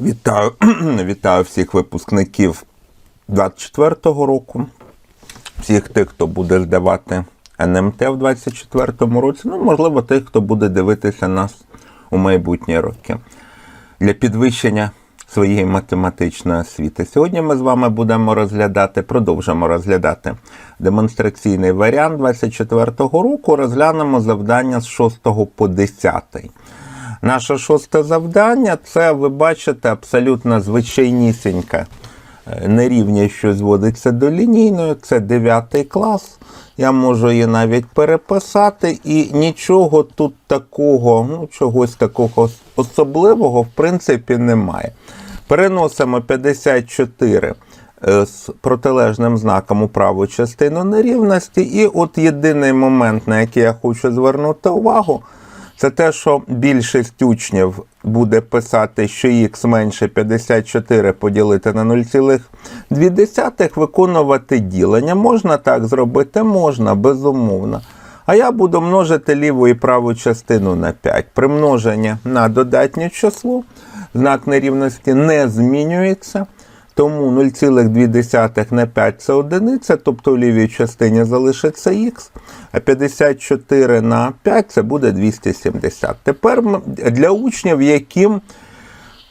Вітаю, вітаю всіх випускників 24-го року, всіх тих, хто буде здавати НМТ в 24-му році, ну, можливо, тих, хто буде дивитися нас у майбутні роки для підвищення своєї математичної освіти. Сьогодні ми з вами будемо розглядати, продовжимо розглядати демонстраційний варіант 24-го року. Розглянемо завдання з 6 по 10. Наше шосте завдання це, ви бачите, абсолютно звичайнісінька е, нерівність, що зводиться до лінійної. Це 9 клас. Я можу її навіть переписати, і нічого тут такого, ну, чогось такого особливого, в принципі, немає. Переносимо 54 е, з протилежним знаком у праву частину нерівності. І от єдиний момент, на який я хочу звернути увагу, це те, що більшість учнів буде писати, що х менше 54 поділити на 0,2, виконувати ділення. Можна так зробити? Можна, безумовно. А я буду множити ліву і праву частину на 5. При множенні на додатнє число знак нерівності не змінюється. Тому 0,2 на 5 це одиниця, тобто в лівій частині залишиться х, а 54 на 5 це буде 270. Тепер для учнів, яким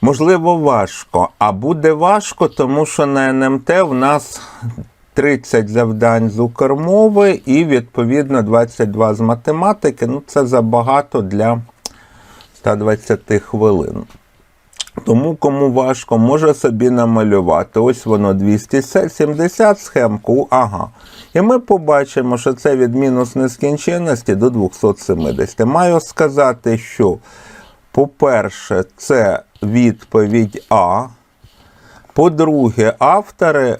можливо важко, а буде важко, тому що на НМТ в нас 30 завдань з укрмови і відповідно 22 з математики. Ну це забагато для 120 хвилин. Тому кому важко, може собі намалювати. Ось воно 270 схемку. Ага. І ми побачимо, що це від мінус нескінченності до 270. Маю сказати, що, по-перше, це відповідь А. По-друге, автори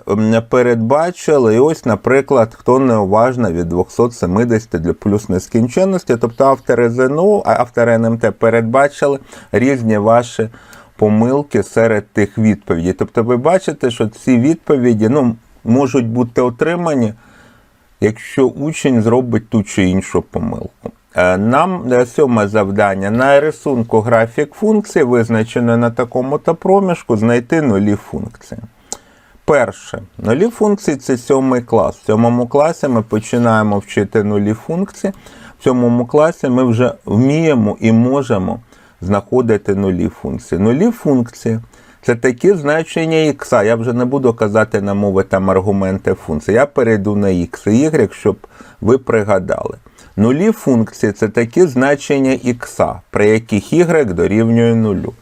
передбачили, і ось, наприклад, хто неуважно від 270 для плюс нескінченності, тобто автори ЗНО, автори НМТ передбачили різні ваші помилки серед тих відповідей. Тобто ви бачите, що ці відповіді ну, можуть бути отримані, якщо учень зробить ту чи іншу помилку. Е, Нам е, сьоме завдання на рисунку графік функції, визначено на такому-то проміжку, знайти нулі функції. Перше, нулі функції це сьомий клас. В сьомому класі ми починаємо вчити нулі функції. В сьомому класі ми вже вміємо і можемо знаходити нулі функції. Нулі функції це такі значення х. Я вже не буду казати на мови там аргументи функції. Я перейду на х і y, щоб ви пригадали. Нулі функції це такі значення х, при яких y дорівнює нулю.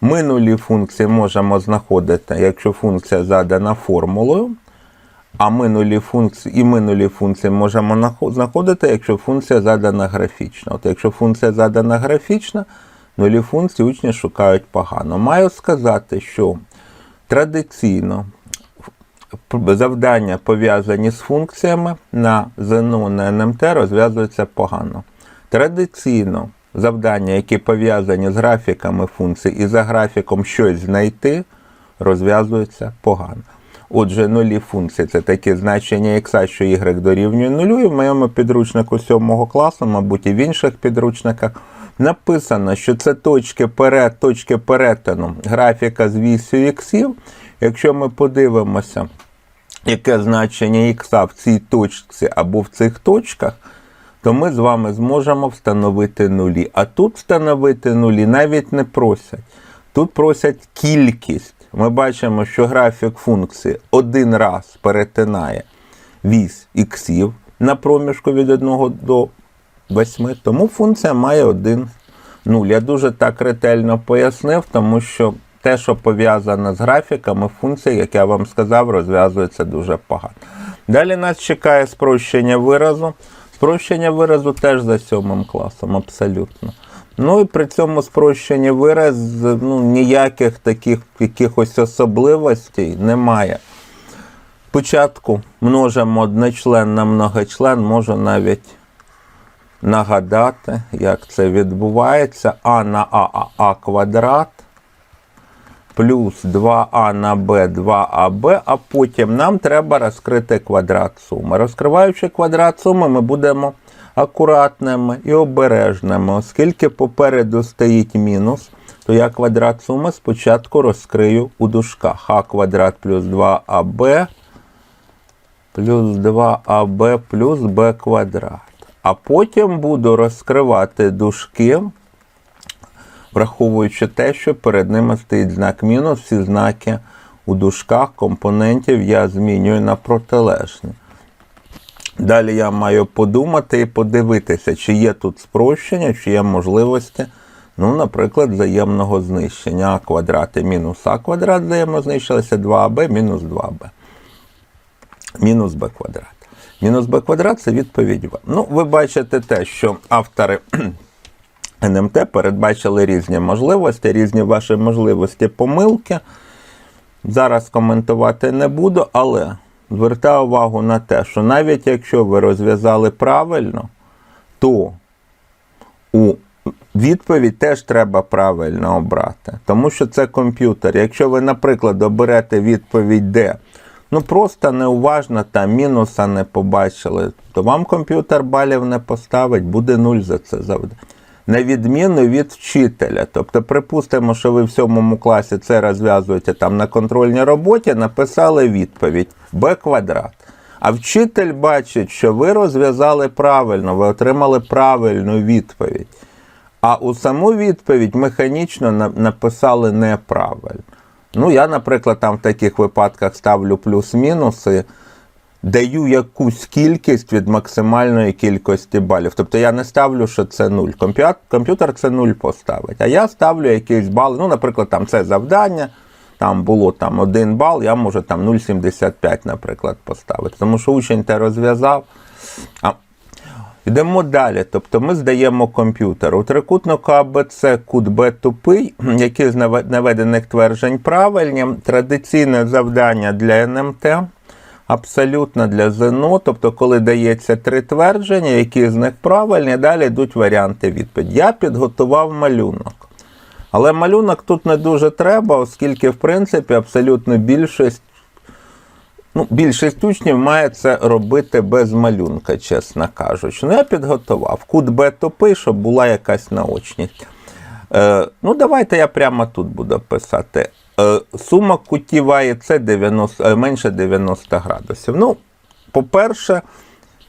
Ми нулі функції можемо знаходити, якщо функція задана формулою, а ми нулі функції, і ми нулі функції можемо знаходити, якщо функція задана графічно. От якщо функція задана графічно, нулі функції учні шукають погано. Маю сказати, що традиційно завдання, пов'язані з функціями на ЗНО на НМТ, розв'язуються погано. Традиційно завдання, які пов'язані з графіками функцій і за графіком щось знайти, розв'язуються погано. Отже, нулі функції це такі значення х, що y дорівнює нулю. І в моєму підручнику 7 класу, мабуть, і в інших підручниках написано, що це точки, пере, точки перетину графіка з вісю іксів. Якщо ми подивимося, яке значення ікса в цій точці або в цих точках, то ми з вами зможемо встановити нулі. А тут встановити нулі навіть не просять. Тут просять кількість. Ми бачимо, що графік функції один раз перетинає вісь іксів на проміжку від 1 до 8, тому функція має один нуль. Я дуже так ретельно пояснив, тому що те, що пов'язане з графіками функцій, як я вам сказав, розв'язується дуже погано. Далі нас чекає спрощення виразу. Спрощення виразу теж за сьомим класом, абсолютно. Ну і при цьому спрощенні вираз ну, ніяких таких якихось особливостей немає. Спочатку множимо одночлен на многочлен, можу навіть нагадати, як це відбувається. А на А, а, квадрат плюс 2а на b, 2аб, а потім нам треба розкрити квадрат суми. Розкриваючи квадрат суми, ми будемо акуратними і обережними, оскільки попереду стоїть мінус, то я квадрат суми спочатку розкрию у дужках. А квадрат плюс 2аб плюс 2аб плюс b квадрат. А потім буду розкривати дужки, враховуючи те, що перед ними стоїть знак мінус, всі знаки у дужках компонентів я змінюю на протилежні. Далі я маю подумати і подивитися, чи є тут спрощення, чи є можливості, ну, наприклад, взаємного знищення а квадрат і мінус а квадрат взаємно знищилися 2аб мінус 2аб. Мінус b квадрат. Мінус b квадрат це відповідь В. Ну, ви бачите те, що автори НМТ передбачили різні можливості, різні ваші можливості помилки. Зараз коментувати не буду, але звертаю увагу на те, що навіть якщо ви розв'язали правильно, то у відповідь теж треба правильно обрати. Тому що це комп'ютер. Якщо ви, наприклад, оберете відповідь Д, ну просто неуважно там мінуса не побачили, то вам комп'ютер балів не поставить, буде нуль за це завдання. На відміну від вчителя. Тобто, припустимо, що ви в сьомому класі це розв'язуєте там на контрольній роботі, написали відповідь b квадрат. А вчитель бачить, що ви розв'язали правильно, ви отримали правильну відповідь. А у саму відповідь механічно написали неправильно. Ну, я, наприклад, там в таких випадках ставлю плюс-мінуси, даю якусь кількість від максимальної кількості балів. Тобто я не ставлю, що це нуль. Комп'ютер це нуль поставить. А я ставлю якийсь бал. Ну, наприклад, там це завдання. Там було там один бал, я можу там 0,75, наприклад, поставити. Тому що учень те розв'язав. А Йдемо далі. Тобто ми здаємо комп'ютер. У трикутнику АБЦ кут Б тупий, які з наведених тверджень правильні. Традиційне завдання для НМТ, абсолютно для ЗНО. Тобто, коли дається три твердження, які з них правильні, далі йдуть варіанти відповіді. Я підготував малюнок. Але малюнок тут не дуже треба, оскільки, в принципі, абсолютно більшість Ну, більшість учнів має це робити без малюнка, чесно кажучи. Ну, я підготував. Кут Б топи, щоб була якась наочність. Е, ну, давайте я прямо тут буду писати. Е, сума кутів це і 90, е, менше 90 градусів. Ну, по-перше,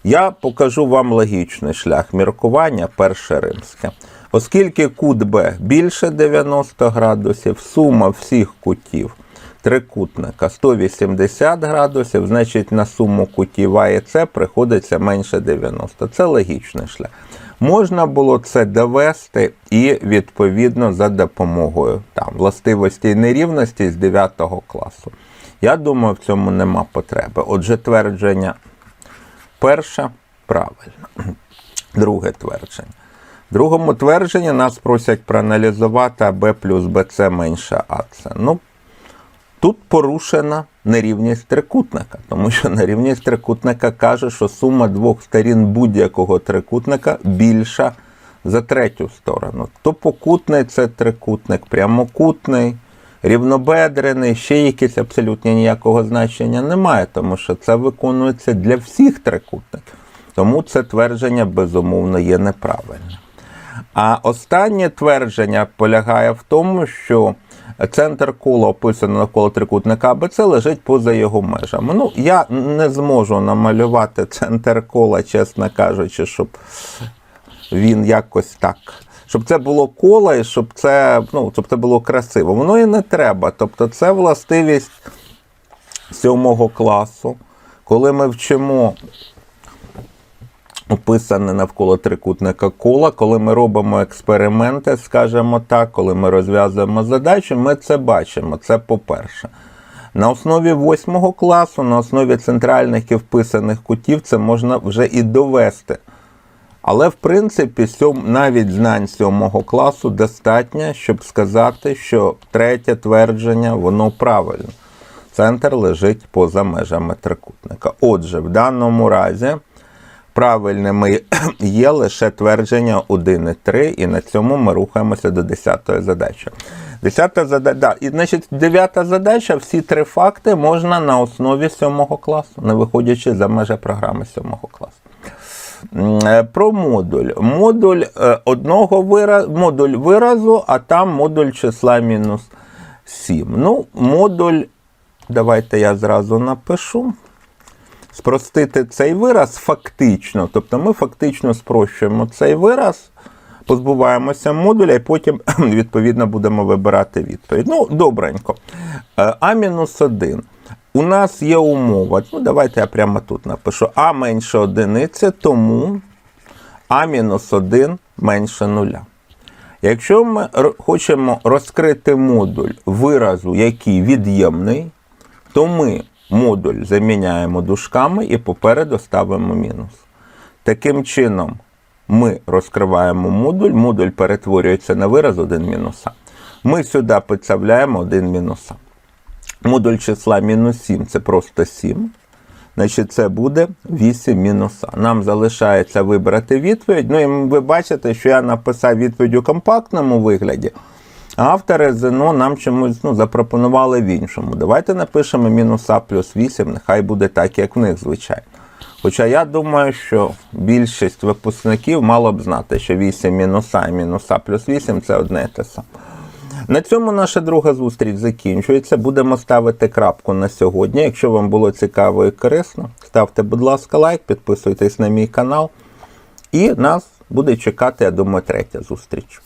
я покажу вам логічний шлях міркування перше римське. Оскільки кут Б більше 90 градусів, сума всіх кутів трикутника 180 градусів, значить на суму кутів А і С приходиться менше 90. Це логічний шлях. Можна було це довести і відповідно за допомогою там, властивості нерівності з 9 класу. Я думаю, в цьому нема потреби. Отже, твердження перше правильно. Друге твердження. В другому твердженні нас просять проаналізувати АБ плюс БЦ менше АЦ. Ну, Тут порушена нерівність трикутника, тому що нерівність трикутника каже, що сума двох сторін будь-якого трикутника більша за третю сторону. То покутний це трикутник, прямокутний, рівнобедрений, ще якісь абсолютно ніякого значення немає, тому що це виконується для всіх трикутників. Тому це твердження безумовно є неправильним. А останнє твердження полягає в тому, що центр кола, описаний навколо трикутника АБЦ, лежить поза його межами. Ну, я не зможу намалювати центр кола, чесно кажучи, щоб він якось так. Щоб це було коло і щоб це, ну, щоб це було красиво. Воно і не треба. Тобто, це властивість сьомого класу, коли ми вчимо описане навколо трикутника кола. Коли ми робимо експерименти, скажімо так, коли ми розв'язуємо задачі, ми це бачимо. Це по-перше. На основі восьмого класу, на основі центральних і вписаних кутів, це можна вже і довести. Але, в принципі, навіть знань сьомого класу достатньо, щоб сказати, що третє твердження, воно правильне. Центр лежить поза межами трикутника. Отже, в даному разі правильними є лише твердження 1 і 3, і на цьому ми рухаємося до 10-ї задачі. 10 задача, да, і значить, 9 задача, всі три факти можна на основі 7 класу, не виходячи за межі програми 7 класу. е, про модуль. Модуль е, одного виразу, модуль виразу, а там модуль числа мінус 7. Ну, модуль, давайте я зразу напишу. Спростити цей вираз фактично. Тобто ми фактично спрощуємо цей вираз, позбуваємося модуля і потім, відповідно, будемо вибирати відповідь. Ну, добренько. Е, А-1. У нас є умова. Ну, давайте я прямо тут напишу. А менше одиниці, тому А-1 менше нуля. Якщо ми хочемо розкрити модуль виразу, який від'ємний, то ми модуль заміняємо дужками і попереду ставимо мінус. Таким чином, ми розкриваємо модуль, модуль перетворюється на вираз 1 мінуса. Ми сюди підставляємо 1 мінуса. Модуль числа мінус 7 це просто 7. Значить, це буде 8 мінус А. Нам залишається вибрати відповідь. Ну і ви бачите, що я написав відповідь у компактному вигляді. Автори ЗНО нам чомусь ну, запропонували в іншому. Давайте напишемо мінус А плюс 8, нехай буде так, як в них, звичайно. Хоча я думаю, що більшість випускників мало б знати, що 8 мінус А і мінус А плюс 8 це одне те саме. На цьому наша друга зустріч закінчується. Будемо ставити крапку на сьогодні. Якщо вам було цікаво і корисно, ставте, будь ласка, лайк, підписуйтесь на мій канал. І нас буде чекати, я думаю, третя зустріч.